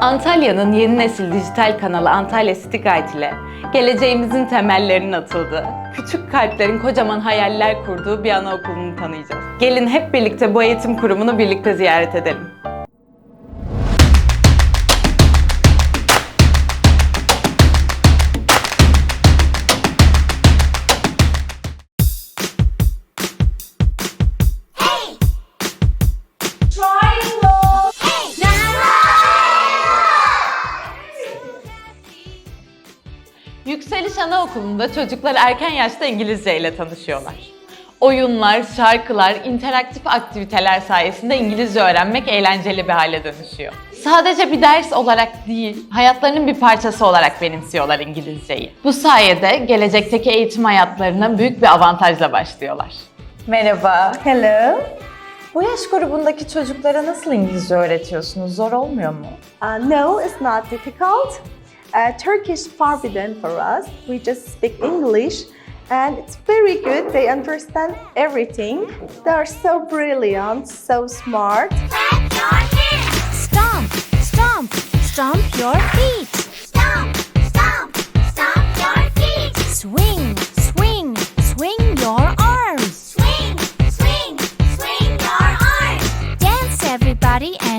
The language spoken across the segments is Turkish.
Antalya'nın yeni nesil dijital kanalı Antalya City Guide ile geleceğimizin temellerinin atıldığı, küçük kalplerin kocaman hayaller kurduğu bir anaokulunu tanıyacağız. Gelin hep birlikte bu eğitim kurumunu birlikte ziyaret edelim. Yükseliş Anaokulu'nda çocuklar erken yaşta İngilizce ile tanışıyorlar. Oyunlar, şarkılar, interaktif aktiviteler sayesinde İngilizce öğrenmek eğlenceli bir hale dönüşüyor. Sadece bir ders olarak değil, hayatlarının bir parçası olarak benimsiyorlar İngilizceyi. Bu sayede gelecekteki eğitim hayatlarına büyük bir avantajla başlıyorlar. Merhaba. Hello. Bu yaş grubundaki çocuklara nasıl İngilizce öğretiyorsunuz? Zor olmuyor mu? Uh, no, it's not difficult. Uh, Turkish forbidden for us. We just speak English, and it's very good. They understand everything. They are so brilliant, so smart. Clap your hands. Stomp, stomp, stomp your feet. Stomp, stomp, stomp your feet. Swing, swing, swing your arms. Swing, swing, swing your arms. Dance everybody and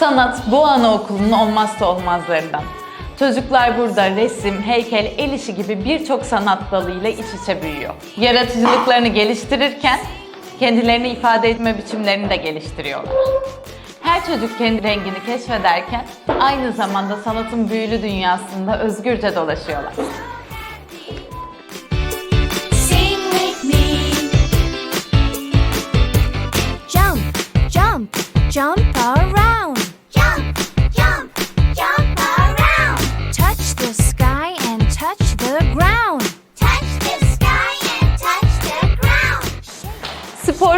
Sanat bu anaokulunun olmazsa olmazlarından. Çocuklar burada resim, heykel, el işi gibi birçok sanat dalıyla iç içe büyüyor. Yaratıcılıklarını geliştirirken kendilerini ifade etme biçimlerini de geliştiriyorlar. Her çocuk kendi rengini keşfederken aynı zamanda sanatın büyülü dünyasında özgürce dolaşıyorlar. Jump, jump, jump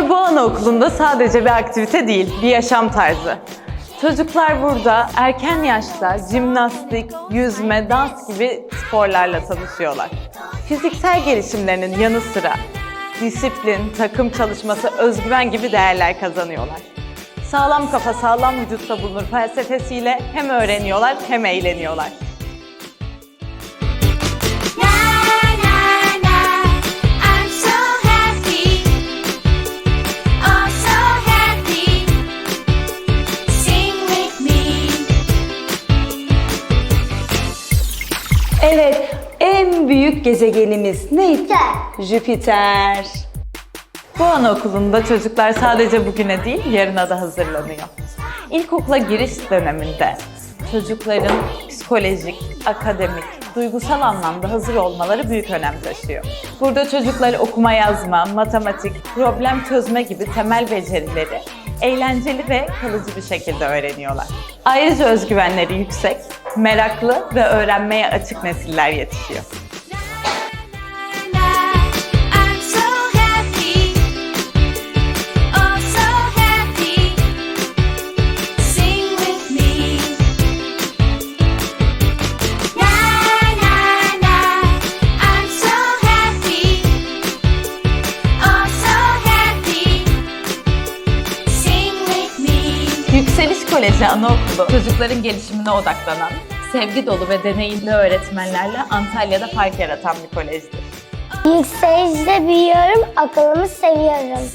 bu anaokulunda sadece bir aktivite değil, bir yaşam tarzı. Çocuklar burada erken yaşta jimnastik, yüzme, dans gibi sporlarla tanışıyorlar. Fiziksel gelişimlerinin yanı sıra disiplin, takım çalışması, özgüven gibi değerler kazanıyorlar. Sağlam kafa sağlam vücutta bulunur felsefesiyle hem öğreniyorlar hem eğleniyorlar. Evet, en büyük gezegenimiz neydi? Jüpiter. Bu anaokulunda çocuklar sadece bugüne değil, yarına da hazırlanıyor. İlkokula giriş döneminde çocukların psikolojik, akademik, duygusal anlamda hazır olmaları büyük önem taşıyor. Burada çocuklar okuma yazma, matematik, problem çözme gibi temel becerileri eğlenceli ve kalıcı bir şekilde öğreniyorlar. Ayrıca özgüvenleri yüksek, meraklı ve öğrenmeye açık nesiller yetişiyor. Koleji Anaokulu çocukların gelişimine odaklanan, sevgi dolu ve deneyimli öğretmenlerle Antalya'da fark yaratan bir kolejdir. Yükselişte büyüyorum, akılımı seviyorum.